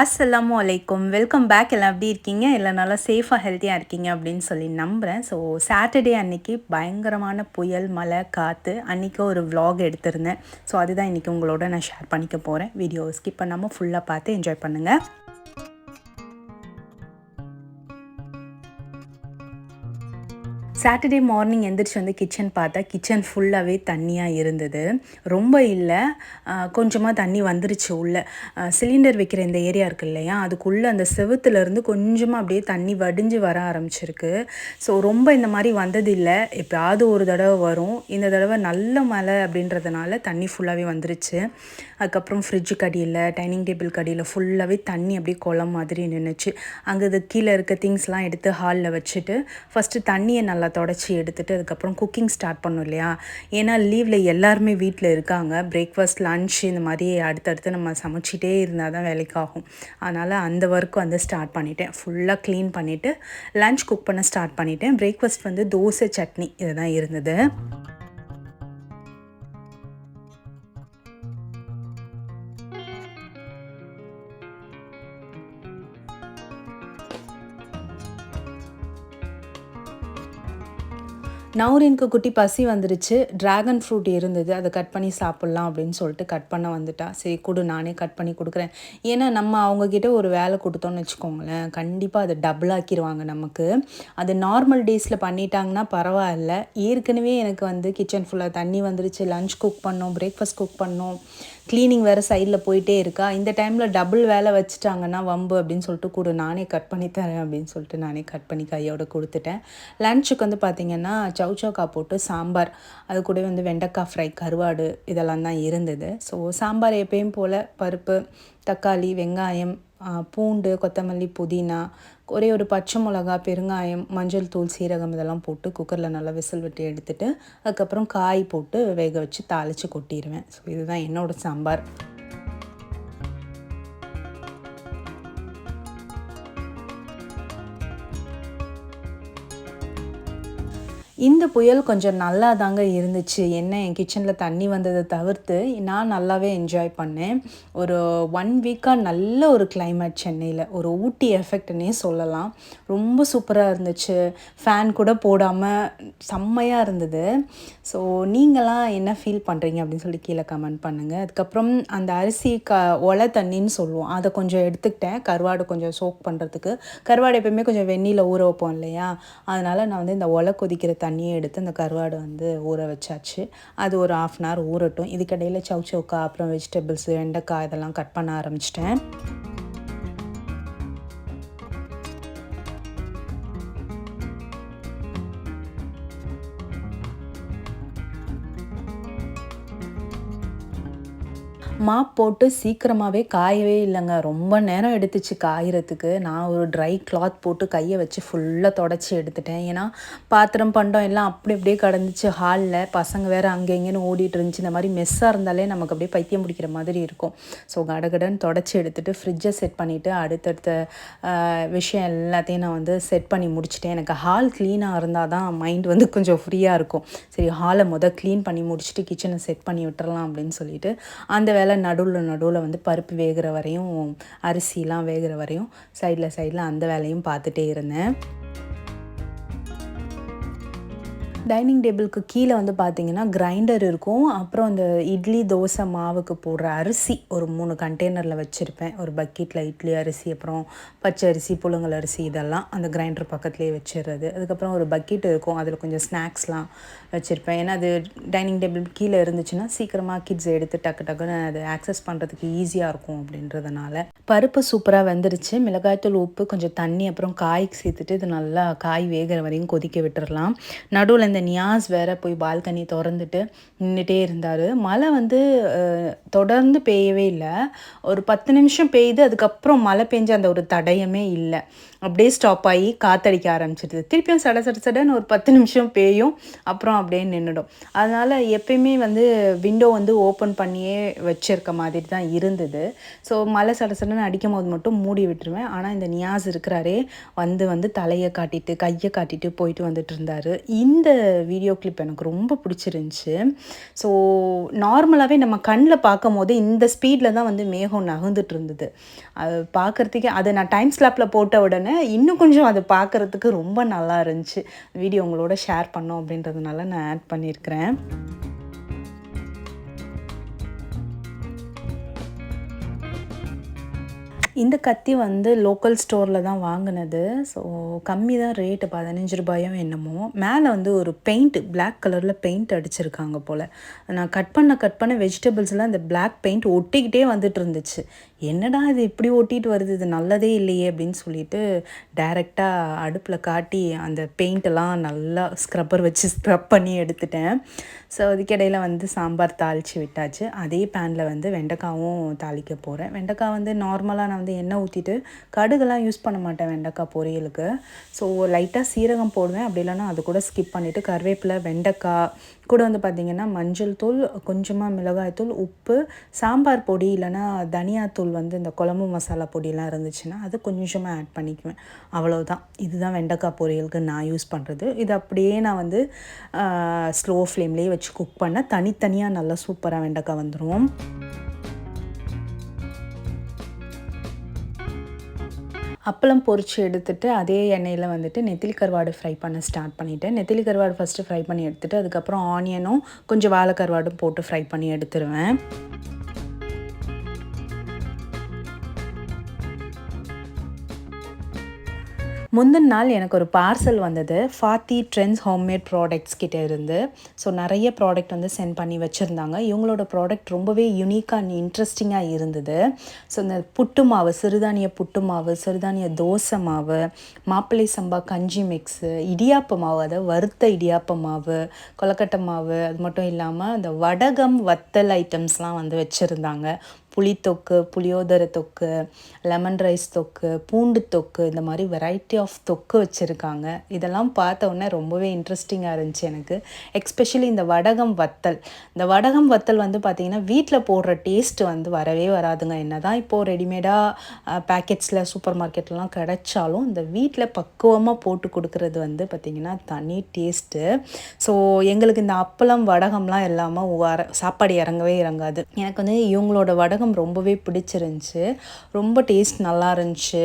அஸ்ஸலாமு அலைக்கும் welcome back எல்லாம் எப்படி இருக்கீங்க? எல்லாம் நல்லா சேஃபாக ஹெல்த்தியாக இருக்கீங்க அப்படின்னு சொல்லி நம்புகிறேன் ஸோ சாட்டர்டே அன்னைக்கு பயங்கரமான புயல் மழை காற்று அன்றைக்கி ஒரு விலாக் எடுத்திருந்தேன். ஸோ அதுதான் இன்றைக்கி உங்களோட நான் ஷேர் பண்ணிக்க போகிறேன் வீடியோ ஸ்கிப் பண்ணாமல் ஃபுல்லாக பார்த்து என்ஜாய் பண்ணுங்கள் சாட்டர்டே மார்னிங் எந்திரிச்சு வந்து கிச்சன் பார்த்தா கிச்சன் ஃபுல்லாகவே தண்ணியாக இருந்தது. ரொம்ப இல்லை. கொஞ்சமாக தண்ணி வந்துருச்சு உள்ளே. சிலிண்டர் வைக்கிற இந்த ஏரியா இருக்கு இல்லையா? அதுக்குள்ளே அந்த செவத்துலேருந்து கொஞ்சமாக அப்படியே தண்ணி வடிஞ்சு வர ஆரம்பிச்சிருக்கு. ஸோ ரொம்ப இந்த மாதிரி வந்ததில்லை எப்போயாவது ஒரு தடவை வரும். இந்த தடவை நல்ல மழை அப்படின்றதுனால தண்ணி ஃபுல்லாகவே வந்துருச்சு. அதுக்கப்புறம் ஃப்ரிட்ஜு கடியில் டைனிங் டேபிள் கடியில் ஃபுல்லாகவே தண்ணி அப்படியே குளம் மாதிரி நின்றுச்சு அங்கே கீழே இருக்க திங்ஸ்லாம் எடுத்து ஹாலில் வச்சுட்டு ஃபஸ்ட்டு தண்ணியை நல்லா தொடச்சி எடுத்துட்டு அதுக்கப்புறம் குக்கிங் ஸ்டார்ட் பண்ணோம் இல்லையா? ஏன்னா லீவில் எல்லாருமே வீட்டில் இருக்காங்க. பிரேக்ஃபாஸ்ட் லன்ச் இந்த மாதிரி அடுத்தடுத்து நம்ம சமைச்சிட்டே இருந்தால் தான் வேலைக்காகும். அதனால் அந்த ஒர்க் வந்து ஸ்டார்ட் பண்ணிட்டேன். ஃபுல்லாக க்ளீன் பண்ணிவிட்டு லன்ச் குக் பண்ண ஸ்டார்ட் பண்ணிட்டேன். பிரேக்ஃபாஸ்ட் வந்து தோசை சட்னி இதுதான் இருந்தது. நௌரினுக்கு குட்டி பசி வந்துருச்சு. ட்ராகன் ஃப்ரூட் இருந்தது. அதை கட் பண்ணி சாப்பிட்லாம் அப்படின்னு சொல்லிட்டு கட் பண்ண வந்துட்டா. சரி கொடு நானே கட் பண்ணி கொடுக்குறேன். ஏன்னா நம்ம அவங்கக்கிட்ட ஒரு வேலை கொடுத்தோன்னு வச்சுக்கோங்களேன். கண்டிப்பாக அதை டபுள் ஆக்கிடுவாங்க நமக்கு. அது நார்மல் டேஸில் பண்ணிட்டாங்கன்னா பரவாயில்ல. ஏற்கனவே எனக்கு வந்து கிச்சன் ஃபுல்லாக தண்ணி வந்துருச்சு. லஞ்ச் குக் பண்ணோம் பிரேக்ஃபாஸ்ட் குக் பண்ணோம். க்ளீனிங் வேறு சைடில் போயிட்டே இருக்கா. இந்த டைமில் டபுள் வேலை வச்சுட்டாங்கன்னா வம்பு அப்படின்னு சொல்லிட்டு கூட நானே கட் பண்ணி தரேன் அப்படின்னு சொல்லிட்டு நானே கட் பண்ணி கையோட கொடுத்துட்டேன். லன்ச்சுக்கு வந்து பார்த்திங்கன்னா சவுச்சவுக்கா போட்டு சாம்பார் அது கூட வந்து வெண்டைக்காய் ஃப்ரை கருவாடு இதெல்லாம் தான் இருந்தது. ஸோ சாம்பார் எப்பயும் போல் பருப்பு தக்காளி வெங்காயம் பூண்டு கொத்தமல்லி புதினா ஒரே ஒரு பச்சை மிளகா பெருங்காயம் மஞ்சள் தூள் சீரகம் இதெல்லாம் போட்டு குக்கரில் நல்லா விசில் விட்டு எடுத்துட்டு அதுக்கப்புறம் காய் போட்டு வேக வச்சு தாளித்து கொட்டிடுவேன் ஸோ இதுதான் என்னோடய சாம்பார். இந்த புயல் கொஞ்சம் நல்லா தாங்க இருந்துச்சு. என்ன என் கிச்சனில் தண்ணி வந்ததை தவிர்த்து நான் நல்லாவே என்ஜாய் பண்ணேன். ஒரு ஒன் வீக்காக நல்ல ஒரு கிளைமேட் சென்னையில். ஒரு ஊட்டி எஃபெக்ட்னே சொல்லலாம். ரொம்ப சூப்பராக இருந்துச்சு. ஃபேன் கூட போடாமல் செம்மையாக இருந்தது. ஸோ நீங்களாம் என்ன ஃபீல் பண்ணுறீங்க அப்படின்னு சொல்லி கீழே கமெண்ட் பண்ணுங்கள் அதுக்கப்புறம் அந்த அரிசி க ஒலை தண்ணின்னு சொல்லுவோம். அதை கொஞ்சம் எடுத்துக்கிட்டேன். கருவாடு கொஞ்சம் சோக் பண்ணுறதுக்கு கருவாடு எப்பயுமே கொஞ்சம் வெந்நியில் ஊற வைப்போம் இல்லையா? அதனால் நான் வந்து இந்த ஒலை கொதிக்கிற தண்ணி தண்ணியை எடுத்து அந்த கருவாடு வந்து ஊற வச்சாச்சு. அது ஒரு ஆஃப் அன் ஹவர் ஊறட்டும். இதுக்கடையில் சவு சவுக்கா அப்புறம் வெஜிடபிள்ஸ் வெண்டைக்காய் இதெல்லாம் கட் பண்ண ஆரம்பிச்சிட்டேன். மாப் போட்டு சீக்கிரமாகவே காயவே இல்லைங்க. ரொம்ப நேரம் எடுத்துச்சு காயறதுக்கு. நான் ஒரு ட்ரை கிளாத் போட்டு கையை வச்சு ஃபுல்லாக தொடச்சி எடுத்துட்டேன். ஏன்னா பாத்திரம் பண்டம் எல்லாம் அப்படி அப்படியே கடந்துச்சு. ஹாலில் பசங்க வேறு அங்கே இங்கேன்னு ஓடிட்டு இருந்துச்சு. இந்த மாதிரி மெஸ்ஸாக இருந்தாலே நமக்கு அப்படியே பைத்தியம் பிடிக்கிற மாதிரி இருக்கும். ஸோ கடகடன்னு தொடச்சி எடுத்துகிட்டு ஃப்ரிட்ஜை செட் பண்ணிவிட்டு அடுத்தடுத்த விஷயம் எல்லாத்தையும் நான் வந்து செட் பண்ணி முடிச்சிட்டேன். எனக்கு ஹால் க்ளீனாக இருந்தால் தான் மைண்ட் வந்து கொஞ்சம் ஃப்ரீயாக இருக்கும். சரி ஹாலை மொதல் க்ளீன் பண்ணி முடிச்சுட்டு கிச்சனை செட் பண்ணி விட்டுறலாம் அப்படின்னு சொல்லிட்டு அந்த ஒருவேளை நடுவில் நடுவில் வந்து பருப்பு வேகிற வரையும் அரிசிலாம் வேகிற வரையும் சைடில் சைடில் அந்த வேலையும் பார்த்துட்டே இருந்தேன். டைனிங் டேபிளுக்கு கீழே வந்து பார்த்தீங்கன்னா கிரைண்டர் இருக்கும். அப்புறம் அந்த இட்லி தோசை மாவுக்கு போடுற அரிசி ஒரு மூணு கண்டெய்னரில் வச்சுருப்பேன். ஒரு பக்கெட்டில் இட்லி அரிசி அப்புறம் பச்சை அரிசி புழுங்கல் அரிசி இதெல்லாம் அந்த கிரைண்டர் பக்கத்துலேயே வச்சிடுறது அதுக்கப்புறம் ஒரு பக்கெட் இருக்கும். அதில் கொஞ்சம் ஸ்நாக்ஸ்லாம் வச்சுருப்பேன். ஏன்னா அது டைனிங் டேபிள் கீழே இருந்துச்சுன்னா சீக்கிரமாக கிட்ஸ் எடுத்து டக்கு டக்குன்னு அதை ஆக்சஸ் பண்ணுறதுக்கு ஈஸியாக இருக்கும் அப்படின்றதுனால. பருப்பு சூப்பராக வந்துருச்சு. மிளகாய்த்தூள் உப்பு கொஞ்சம் தண்ணி அப்புறம் காய்க்கு சேர்த்துட்டு இது நல்லா காய் வேகிற வரையும் கொதிக்க விட்டுடலாம் நடுவில் இந்த நியாஸ் வேற போய் பால்கனி திறந்துட்டு நின்றுட்டே இருந்தார். மழை வந்து தொடர்ந்து பெய்யவே இல்லை. ஒரு பத்து நிமிஷம் பெய்யுது அதுக்கப்புறம் மழை பெஞ்ச அந்த ஒரு தடயமே இல்லை. அப்படியே ஸ்டாப் ஆகி காத்தடிக்க ஆரம்பிச்சிடுது திருப்பியும் சட சட சடன்னு ஒரு பத்து நிமிஷம் பேயும் அப்புறம் அப்படியே நின்றுடும் அதனால் எப்பயுமே வந்து விண்டோ வந்து ஓப்பன் பண்ணியே வச்சிருக்க மாதிரி தான் இருந்தது. ஸோ மழை சட சடன்னு அடிக்கும் போது மட்டும் மூடி விட்டுருவேன். ஆனால் இந்த நியாஸ் இருக்கிறாரே வந்து வந்து தலையை காட்டிட்டு கையை காட்டிட்டு போயிட்டு வந்துட்டு இருந்தார். இந்த வீடியோ கிளிப் எனக்கு ரொம்ப பிடிச்சிருந்துச்சி. ஸோ நார்மலாகவே நம்ம கண்ணில் பார்க்கும் போது இந்த ஸ்பீடில் தான் வந்து மேகம் நகர்ந்துட்டு இருந்தது. அது பார்க்குறதுக்கே அதை நான் டைம் ஸ்லாப்பில் போட்ட உடனே இன்னும் கொஞ்சம் அது பார்க்குறதுக்கு ரொம்ப நல்லா இருந்துச்சு. வீடியோ உங்களோட ஷேர் பண்ணோம் அப்படின்றதுனால நான் ஆட் பண்ணியிருக்கிறேன். இந்த கத்தி வந்து லோக்கல் ஸ்டோரில் தான் வாங்கினது. ஸோ கம்மி தான் ரேட்டு பதினஞ்சு ரூபாயோ என்னமோ. மேலே வந்து ஒரு பெயிண்ட் பிளாக் கலரில் பெயிண்ட் அடிச்சிருக்காங்க போல். நான் கட் பண்ண கட் பண்ண வெஜிடபிள்ஸ்லாம் இந்த பிளாக் பெயிண்ட் ஒட்டிக்கிட்டே வந்துட்டு இருந்துச்சு. என்னடா இது இப்படி ஒட்டிட்டு வருது? இது நல்லதே இல்லையே அப்படின்னு சொல்லிட்டு டைரெக்டாக அடுப்பில் காட்டி அந்த பெயிண்டெல்லாம் நல்லா ஸ்க்ரப்பர் வச்சு ஸ்க்ரப் பண்ணி எடுத்துட்டேன். ஸோ அதுக்கிடையில் வந்து சாம்பார் தாளித்து விட்டாச்சு. அதே பேனில் வந்து வெண்டைக்காவும் தாளிக்க போகிறேன் வெண்டைக்காய் வந்து நார்மலாக நான் வந்து எண்ணெய் ஊற்றிட்டு கடுகுலாம் யூஸ் பண்ண மாட்டேன் வெண்டைக்காய் பொரியலுக்கு. ஸோ லைட்டாக சீரகம் போடுவேன். அப்படி இல்லைன்னா அது கூட ஸ்கிப் பண்ணிவிட்டு கருவேப்பிலை வெண்டைக்காய் கூட வந்து பார்த்திங்கன்னா மஞ்சள் தூள் கொஞ்சமாக மிளகாய் தூள் உப்பு சாம்பார் பொடி இல்லைன்னா தனியாத்தூள் வந்து இந்த குழம்பு மசாலா பொடியெலாம் இருந்துச்சுன்னா அது கொஞ்சமாக ஆட் பண்ணிக்குவேன். அவ்வளோதான் இதுதான் வெண்டைக்காய் பொரியலுக்கு நான் யூஸ் பண்ணுறது இது அப்படியே நான் வந்து ஸ்லோ ஃப்ளேம்லேயே வச்சு குக் பண்ண தனித்தனியாக நல்லா சூப்பராக வெண்டைக்காய் வந்துடும் அப்பளம் பொரித்து எடுத்துட்டு அதே எண்ணெயில் வந்துட்டு நெத்திலி கருவாடு ஃப்ரை பண்ண ஸ்டார்ட் பண்ணிவிட்டேன் நெத்திலி கருவாடு ஃபஸ்ட்டு ஃப்ரை பண்ணி எடுத்துகிட்டு அதுக்கப்புறம் ஆனியனும் கொஞ்சம் வாழை கருவாடும் போட்டு ஃப்ரை பண்ணி எடுத்துருவேன். முந்தின நாள் எனக்கு ஒரு பார்சல் வந்தது. ஃபாத்தி ட்ரெண்ட்ஸ் ஹோம்மேட் ப்ராடக்ட்ஸ் கிட்டே இருந்து. ஸோ நிறைய ப்ராடக்ட் வந்து சென்ட் பண்ணி வச்சுருந்தாங்க. இவங்களோட ப்ராடக்ட் ரொம்பவே யூனிக்காக அண்ட் இன்ட்ரெஸ்டிங்காக இருந்தது. ஸோ இந்த புட்டு மாவு சிறுதானிய புட்டு மாவு சிறுதானிய தோசை மாவு மாப்பிள்ளை சம்பா கஞ்சி மிக்ஸு இடியாப்ப மாவு அதாவது வறுத்த இடியாப்ப மாவு கொலக்கட்டை மாவு அது மட்டும் இல்லாமல் இந்த வடகம் வத்தல் ஐட்டம்ஸ்லாம் வந்து வச்சுருந்தாங்க. புளித்தொக்கு புளியோதரை தொக்கு லெமன் ரைஸ் தொக்கு பூண்டு தொக்கு இந்த மாதிரி வெரைட்டி ஆஃப் தொக்கு வச்சுருக்காங்க. இதெல்லாம் பார்த்த உடனே ரொம்பவே இன்ட்ரெஸ்டிங்காக இருந்துச்சு எனக்கு. எக்ஸ்பெஷலி இந்த வடகம் வத்தல். இந்த வடகம் வத்தல் வந்து பார்த்திங்கன்னா வீட்டில் போடுற டேஸ்ட் வந்து வரவே வராதுங்க. என்ன தான் இப்போது ரெடிமேடாக பேக்கெட்ஸில் சூப்பர் மார்க்கெட்லாம் கிடைச்சாலும் இந்த வீட்டில் பக்குவமாக போட்டு கொடுக்குறது வந்து பார்த்திங்கன்னா தனி டேஸ்ட்டு ஸோ எங்களுக்கு இந்த அப்பளம் வடகம்லாம் இல்லாமல் சாப்பாடு இறங்கவே இறங்காது. எனக்கு வந்து இவங்களோட வடகம் நாடகம் ரொம்பவே பிடிச்சிருந்துச்சு. ரொம்ப டேஸ்ட் நல்லா இருந்துச்சு.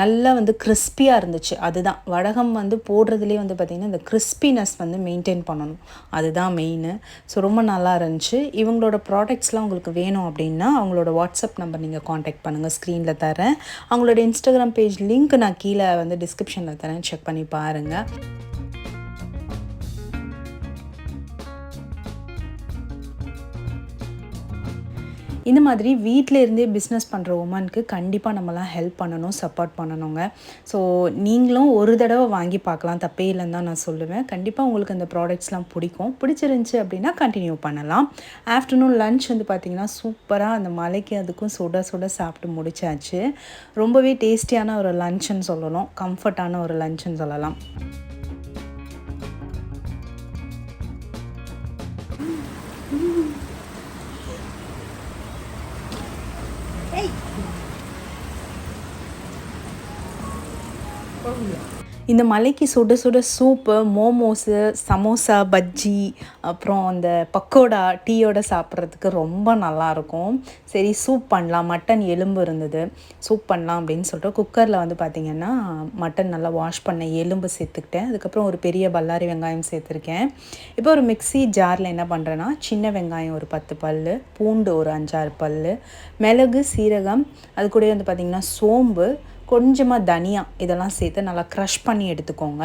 நல்லா வந்து கிறிஸ்பியாக இருந்துச்சு. அதுதான். வடகம் வந்து போடுறதுலேயே வந்து பார்த்திங்கன்னா இந்த கிறிஸ்பினஸ் வந்து மெயின்டைன் பண்ணணும். அதுதான் மெயின் ஸோ ரொம்ப நல்லா இருந்துச்சு. இவங்களோட ப்ராடக்ட்ஸ்லாம் உங்களுக்கு வேணும் அப்படின்னா அவங்களோட வாட்ஸ்அப் நம்பர் நீங்கள் காண்டாக்ட் பண்ணுங்கள் ஸ்க்ரீனில் தரேன். அவங்களோட இன்ஸ்டாகிராம் பேஜ் லிங்க் நான் கீழே வந்து டிஸ்கிரிப்ஷனில் தரேன். செக் பண்ணி பாருங்கள் இந்த மாதிரி வீட்டில் இருந்தே பிஸ்னஸ் பண்ணுற உமனுக்கு கண்டிப்பாக நம்மலாம் ஹெல்ப் பண்ணணும் சப்போர்ட் பண்ணணுங்க. ஸோ நீங்களும் ஒரு தடவை வாங்கி பார்க்கலாம். தப்பே இல்லைன்னு தான் நான் சொல்லுவேன். கண்டிப்பாக உங்களுக்கு அந்த ப்ராடக்ட்ஸ்லாம் பிடிக்கும். பிடிச்சிருந்துச்சி அப்படின்னா கண்டினியூ பண்ணலாம். ஆஃப்டர்நூன் லன்ச் வந்து பார்த்திங்கன்னா சூப்பராக அந்த மலைக்கு அதுக்கும் சுட சுட சாப்பிட்டு முடிச்சாச்சு. ரொம்பவே டேஸ்டியான ஒரு லன்ச்சுன்னு சொல்லணும். கம்ஃபர்ட்டான ஒரு லன்ச்சுன்னு சொல்லலாம். இந்த மலைக்கு சுட சுட சூப்பு மோமோஸு சமோசா பஜ்ஜி அப்புறம் அந்த பக்கோடா டீயோட சாப்பிட்றதுக்கு ரொம்ப நல்லாயிருக்கும். சரி சூப் பண்ணலாம். மட்டன் எலும்பு இருந்தது. சூப் பண்ணலாம் அப்படின்னு சொல்லிட்டு குக்கரில் வந்து பார்த்திங்கன்னா மட்டன் நல்லா வாஷ் பண்ண எலும்பு சேர்த்துக்கிட்டேன். அதுக்கப்புறம் ஒரு பெரிய பல்லாரி வெங்காயம் சேர்த்துருக்கேன். இப்போ ஒரு மிக்சி ஜாரில் என்ன பண்ணுறேன்னா சின்ன வெங்காயம் ஒரு பத்து பல் பூண்டு ஒரு அஞ்சாறு பல் மிளகு சீரகம் அது கூட வந்து பார்த்திங்கன்னா சோம்பு கொஞ்சமாக தனியா இதெல்லாம் சேர்த்து நல்லா க்ரஷ் பண்ணி எடுத்துக்கோங்க.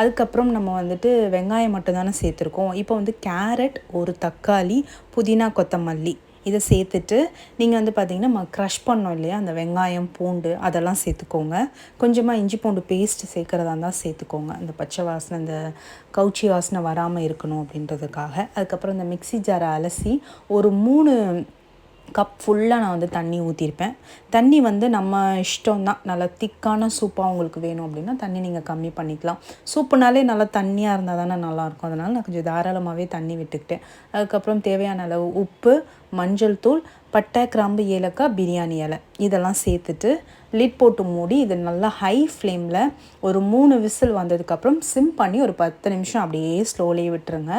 அதுக்கப்புறம் நம்ம வந்துட்டு வெங்காயம் மட்டும் தானே சேர்த்துருக்கோம். இப்போ வந்து கேரட் ஒரு தக்காளி புதினா கொத்தமல்லி இதை சேர்த்துட்டு நீங்கள் வந்து பார்த்திங்கன்னா நம்ம க்ரஷ் பண்ணோம் இல்லையா? அந்த வெங்காயம் பூண்டு அதெல்லாம் சேர்த்துக்கோங்க. கொஞ்சமாக இஞ்சி பூண்டு பேஸ்ட் சேர்க்குறதா இருந்தால் சேர்த்துக்கோங்க. அந்த பச்சை வாசனை அந்த கவுச்சி வாசனை வராமல் இருக்கணும் அப்படின்றதுக்காக. அதுக்கப்புறம் இந்த மிக்சி ஜாரை அலசி ஒரு மூணு கப் ஃபுல்லாக நான் வந்து தண்ணி ஊற்றிருப்பேன் தண்ணி வந்து நம்ம இஷ்டம் தான் நல்லா திக்கான சூப்பாக உங்களுக்கு வேணும் அப்படின்னா தண்ணி நீங்கள் கம்மி பண்ணிக்கலாம். சூப்புனாலே நல்லா தண்ணியாக இருந்தால் தானே நல்லாயிருக்கும். அதனால் நான் கொஞ்சம் தாராளமாகவே தண்ணி விட்டுக்கிட்டேன். அதுக்கப்புறம் தேவையான அளவு உப்பு மஞ்சள் தூள் பட்டை கிராம்பு ஏலக்காய் பிரியாணி இலை. இதெல்லாம் சேர்த்துட்டு லிட் போட்டு மூடி இது நல்லா ஹை ஃப்ளேமில் ஒரு மூணு விசில் வந்ததுக்கப்புறம் சிம் பண்ணி ஒரு பத்து நிமிஷம் அப்படியே ஸ்லோலியே விட்டுருங்க.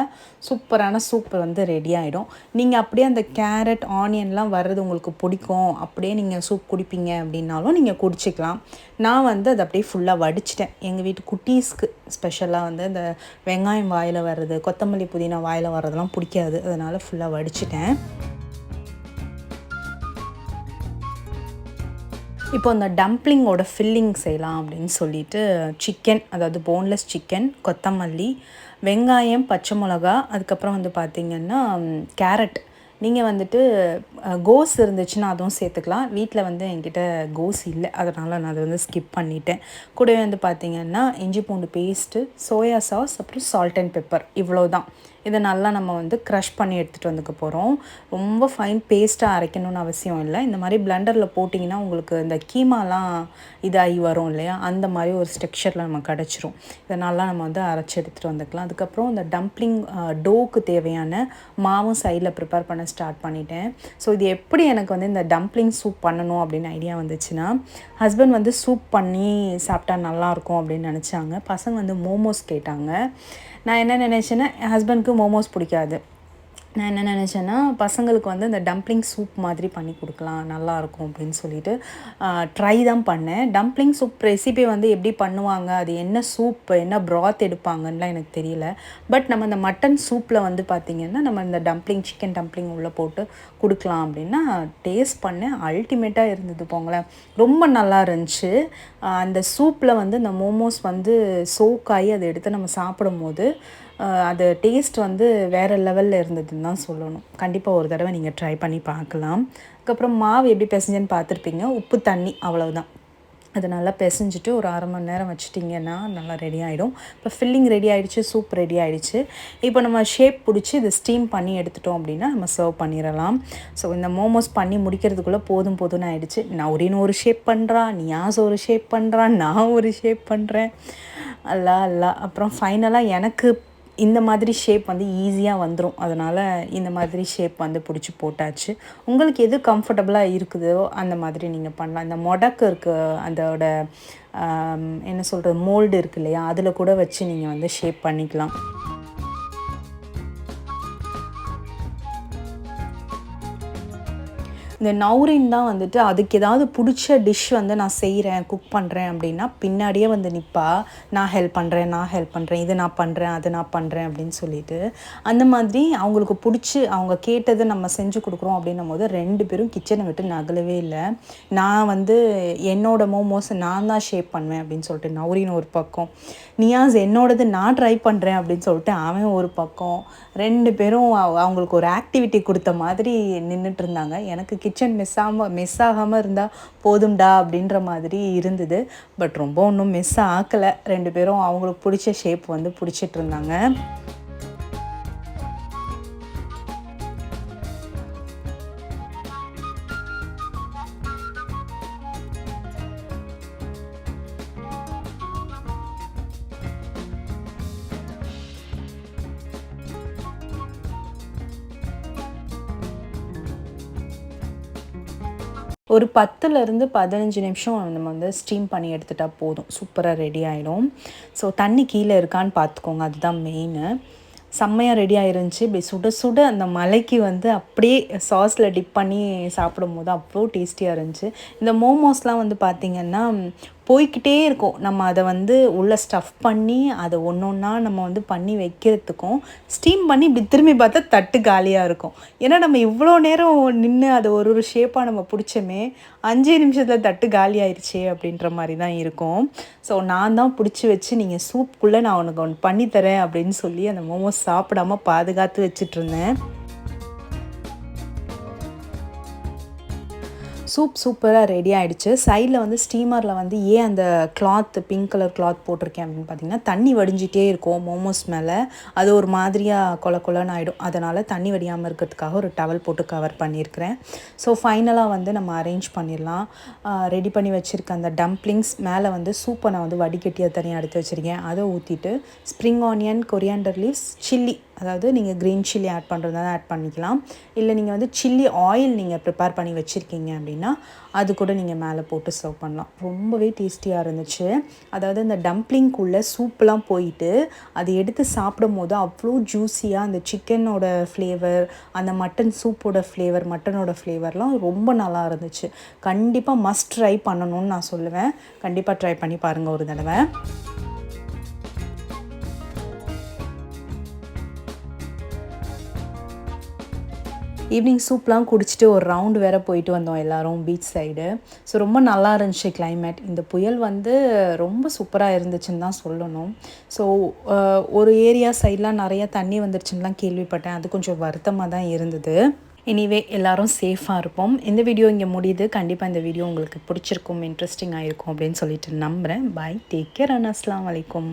சூப்பரான சூப் வந்து ரெடி ஆகிடும் நீங்கள் அப்படியே அந்த கேரட் ஆனியன்லாம் வர்றது உங்களுக்கு பிடிக்கும். அப்படியே நீங்கள் சூப் குடிப்பீங்க அப்படின்னாலும் நீங்கள் குடிச்சிக்கலாம். நான் வந்து அதை அப்படியே ஃபுல்லாக வடிச்சிட்டேன். எங்கள் வீட்டு குட்டீஸ்க்கு ஸ்பெஷலாக வந்து இந்த வெங்காயம் வாயில் வர்றது கொத்தமல்லி புதினா வாயில் வர்றதெல்லாம் பிடிக்காது. அதனால் ஃபுல்லாக வடிச்சிட்டேன். இப்போ அந்த டம்ப்ளிங்கோட ஃபில்லிங் செய்யலாம் அப்படின்னு சொல்லிட்டு சிக்கன் அதாவது போன்லெஸ் சிக்கன் கொத்தமல்லி வெங்காயம் பச்சை மிளகா அதுக்கப்புறம் வந்து பார்த்திங்கன்னா கேரட் நீங்கள் வந்துட்டு கோஸ் இருந்துச்சுன்னா அதுவும் சேர்த்துக்கலாம். வீட்டில் வந்து என்கிட்ட கோஸ் இல்லை. அதனால் நான் அதை வந்து ஸ்கிப் பண்ணிட்டேன். கூடவே வந்து பார்த்திங்கன்னா இஞ்சி பூண்டு பேஸ்ட்டு சோயா சாஸ் அப்புறம் சால்ட் அண்ட் பெப்பர் இவ்வளோ தான் இதை நல்லா நம்ம வந்து க்ரஷ் பண்ணி எடுத்துகிட்டு வந்துக்க போகிறோம் ரொம்ப ஃபைன் பேஸ்ட்டாக அரைக்கணும்னு அவசியம் இல்லை. இந்த மாதிரி பிளெண்டரில் போட்டிங்கன்னா உங்களுக்கு இந்த கீமாலாம் இதாகி வரும் இல்லையா? அந்த மாதிரி ஒரு ஸ்ட்ரக்சரில் நம்ம கிடச்சிரும். இதை நல்லா நம்ம வந்து அரைச்சி எடுத்துகிட்டு வந்துக்கலாம். அதுக்கப்புறம் இந்த டம்ப்ளிங் டோக்கு தேவையான மாவும் சைடில் ப்ரிப்பேர் பண்ண ஸ்டார்ட் பண்ணிட்டேன். ஸோ இது எப்படி எனக்கு வந்து இந்த டம்ப்ளிங் சூப் பண்ணணும் அப்படின்னு ஐடியா வந்துச்சுன்னா ஹஸ்பண்ட் வந்து சூப் பண்ணி சாப்பிட்டா நல்லாயிருக்கும் அப்படின்னு நினச்சாங்க. பசங்க வந்து மோமோஸ் கேட்டாங்க. நான் என்ன நினச்சேன்னா என் ஹஸ்பண்ட்க்கு மோமோஸ் பிடிக்காது. நான் என்ன நினச்சேன்னா பசங்களுக்கு வந்து இந்த டம்ப்ளிங் சூப் மாதிரி பண்ணி கொடுக்கலாம் நல்லாயிருக்கும் அப்படின்னு சொல்லிட்டு ட்ரை தான் பண்ணேன். டம்ப்ளிங் சூப் ரெசிபி வந்து எப்படி பண்ணுவாங்க அது என்ன சூப் என்ன ப்ராத் எடுப்பாங்கன்னெலாம் எனக்கு தெரியல. பட் நம்ம இந்த மட்டன் சூப்பில் வந்து பார்த்திங்கன்னா நம்ம இந்த டம்ப்ளிங் சிக்கன் டம்ப்ளிங் உள்ளே போட்டு கொடுக்கலாம் அப்படின்னா டேஸ்ட் பண்ணேன். அல்டிமேட்டாக இருந்தது போங்களேன். ரொம்ப நல்லா இருந்துச்சு. அந்த சூப்பில் வந்து இந்த மோமோஸ் வந்து சோக்காகி அதை எடுத்து நம்ம சாப்பிடும் போது அது டேஸ்ட் வந்து வேறு லெவலில் இருந்ததுன்னு தான் சொல்லணும். கண்டிப்பாக ஒரு தடவை நீங்கள் ட்ரை பண்ணி பார்க்கலாம். அதுக்கப்புறம் மாவு எப்படி பிசைஞ்சேன்னு பார்த்துருப்பீங்க. உப்பு தண்ணி அவ்வளவுதான். அது நல்லா பிசைஞ்சிட்டு ஒரு அரை மணி நேரம் வச்சுட்டிங்கன்னா நல்லா ரெடி ஆகிடும் இப்போ ஃபில்லிங் ரெடி ஆகிடுச்சு சூப் ரெடி ஆகிடுச்சு இப்போ நம்ம ஷேப் பிடிச்சி இதை ஸ்டீம் பண்ணி எடுத்துட்டோம் அப்படின்னா நம்ம சர்வ் பண்ணிடலாம். ஸோ இந்த மோமோஸ் பண்ணி முடிக்கிறதுக்குள்ளே போதும் போதும்னு ஆகிடுச்சு நவுரின்னு ஒரு ஷேப் பண்ணுறா நியாஸ் ஒரு ஷேப் பண்ணுறான் நான் ஒரு ஷேப் பண்ணுறேன் அல்லா அல்லா. அப்புறம் ஃபைனலாக எனக்கு இந்த மாதிரி ஷேப் வந்து ஈஸியாக வந்துடும் அதனால் இந்த மாதிரி ஷேப் வந்து பிடிச்சி போட்டாச்சு. உங்களுக்கு எது கம்ஃபர்டபுளாக இருக்குதோ அந்த மாதிரி நீங்கள் பண்ணலாம். இந்த மொடக்கு இருக்கு அதோட என்ன சொல்கிறது மோல்டு இருக்கு இல்லையா? அதில் கூட வச்சு நீங்கள் வந்து ஷேப் பண்ணிக்கலாம். இந்த நௌரின் தான் வந்துட்டு அதுக்கு ஏதாவது பிடிச்ச டிஷ் வந்து நான் செய்கிறேன் குக் பண்ணுறேன் அப்படின்னா பின்னாடியே வந்து நிற்பா நான் ஹெல்ப் பண்ணுறேன் நான் ஹெல்ப் பண்ணுறேன் இது நான் பண்ணுறேன் அது நான் பண்ணுறேன் அப்படின்னு சொல்லிட்டு அந்த மாதிரி அவங்களுக்கு பிடிச்சி அவங்க கேட்டதை நம்ம செஞ்சு கொடுக்குறோம் அப்படின்னும் போது ரெண்டு பேரும் கிச்சனை விட்டு நகலவே இல்லை. நான் வந்து என்னோட மோமோஸ் நான் தான் ஷேப் பண்ணுவேன் அப்படின்னு சொல்லிட்டு நௌரின் ஒரு பக்கம் நியாஸ் என்னோடது நான் ட்ரை பண்ணுறேன் அப்படின்னு சொல்லிட்டு அவன் ஒரு பக்கம். ரெண்டு பேரும் அவங்களுக்கு ஒரு ஆக்டிவிட்டி கொடுத்த மாதிரி நின்றுட்டு இருந்தாங்க. எனக்கு கிச்சன் மிஸ் ஆகாமல் மிஸ் ஆகாமல் இருந்தால் போதும்டா அப்படின்ற மாதிரி இருந்தது. பட் ரொம்ப ஒன்றும் மிஸ் ஆக்கலை ரெண்டு பேரும் அவங்களுக்கு பிடிச்ச ஷேப் வந்து பிடிச்சிட்டு இருந்தாங்க. ஒரு பத்துலேருந்து பதினஞ்சு நிமிஷம் நம்ம வந்து ஸ்டீம் பண்ணி எடுத்துட்டால் போதும். சூப்பராக ரெடி ஆகிடும் ஸோ தண்ணி கீழே இருக்கான்னு பார்த்துக்கோங்க அதுதான் மெயினு செம்மையாக ரெடி ஆயிருந்துச்சு. இப்படி சுட சுட அந்த மலைக்கு வந்து அப்படியே சாஸில் டிப் பண்ணி சாப்பிடும் போது அவ்வளோ டேஸ்டியாக இருந்துச்சு. இந்த மோமோஸ்லாம் வந்து பார்த்திங்கன்னா போய்கிட்டே இருக்கும். நம்ம அதை வந்து உள்ளே ஸ்டஃப் பண்ணி அதை ஒன்று ஒன்றா நம்ம வந்து பண்ணி வைக்கிறதுக்கும் ஸ்டீம் பண்ணி இப்படி திரும்பி பார்த்தா தட்டு காலியாக இருக்கும். ஏன்னா நம்ம இவ்வளோ நேரம் நின்று அதை ஒரு ஒரு ஷேப்பாக நம்ம பிடிச்சோமே அஞ்சே நிமிஷத்தில் தட்டு காலி ஆயிடுச்சே அப்படின்ற மாதிரி தான் இருக்கும். ஸோ நான் தான் பிடிச்சி வச்சு நீங்கள் சூப்புக்குள்ளே நான் உனக்கு ஒன்று பண்ணித்தரேன் அப்படின்னு சொல்லி அந்த மோமோஸ் சாப்பிடாமல் பாதுகாத்து வச்சுட்ருந்தேன் சூப் சூப்பராக ரெடி ஆகிடுச்சு சைடில் வந்து ஸ்டீமரில் வந்து ஏன் அந்த கிளாத் பிங்க் கலர் கிளாத் போட்டிருக்கேன் அப்படின்னு பார்த்தீங்கன்னா தண்ணி வடிஞ்சிட்டே இருக்கும் மோமோஸ் மேலே. அது ஒரு மாதிரியாக கொல கொலன்னு ஆகிடும் அதனால் தண்ணி வடியாமல் இருக்கிறதுக்காக ஒரு டவல் போட்டு கவர் பண்ணியிருக்கிறேன். ஸோ ஃபைனலாக வந்து நம்ம அரேஞ்ச் பண்ணிடலாம். ரெடி பண்ணி வச்சுருக்க அந்த டம்ப்ளிங்ஸ் மேலே வந்து சூப்பை நான் வந்து வடிகட்டியை தனியாக எடுத்து வச்சுருக்கேன். அதை ஊற்றிட்டு spring onion coriander leaves chilli அதாவது நீங்கள் க்ரீன் சில்லி ஆட் பண்ணுறதா ஆட் பண்ணிக்கலாம். இல்லை நீங்கள் வந்து சில்லி ஆயில் நீங்கள் ப்ரிப்பேர் பண்ணி வச்சுருக்கீங்க அப்படின்னா அது கூட நீங்கள் மேலே போட்டு சர்வ் பண்ணலாம். ரொம்பவே டேஸ்டியாக இருந்துச்சு. அதாவது அந்த டம்ப்ளிங்க்குள்ளே சூப்லாம் போயிட்டு அதை எடுத்து சாப்பிடும் போது அவ்வளோ ஜூஸியாக அந்த சிக்கனோட ஃப்ளேவர் அந்த மட்டன் சூப்போட ஃப்ளேவர் மட்டனோட ஃப்ளேவர்லாம் ரொம்ப நல்லா இருந்துச்சு. கண்டிப்பாக மஸ்ட் ட்ரை பண்ணணும்னு நான் சொல்லுவேன். கண்டிப்பாக ட்ரை பண்ணி பாருங்கள் ஒரு தடவை. ஈவினிங் சூப்லாம் குடிச்சிட்டு ஒரு ரவுண்டு வேறு போயிட்டு வந்தோம் எல்லோரும் பீச் சைடு ஸோ ரொம்ப நல்லா இருந்துச்சு கிளைமேட் இந்த புயல் வந்து ரொம்ப சூப்பராக இருந்துச்சுன்னு தான் சொல்லணும். ஸோ ஒரு ஏரியா சைட்லாம் நிறையா தண்ணி வந்துருச்சுன்னுலாம் கேள்விப்பட்டேன். அது கொஞ்சம் வருத்தமாக தான் இருந்தது. எனிவே எல்லாரும் சேஃபாக இருப்போம். இந்த வீடியோ இங்கே முடியுது. கண்டிப்பாக இந்த வீடியோ உங்களுக்கு பிடிச்சிருக்கும் இன்ட்ரெஸ்டிங்காக இருக்கும் அப்படின்னு சொல்லிட்டு நம்புகிறேன் பாய் டேக் கேர் அண்ட் அஸ்லாம் வலைக்கம்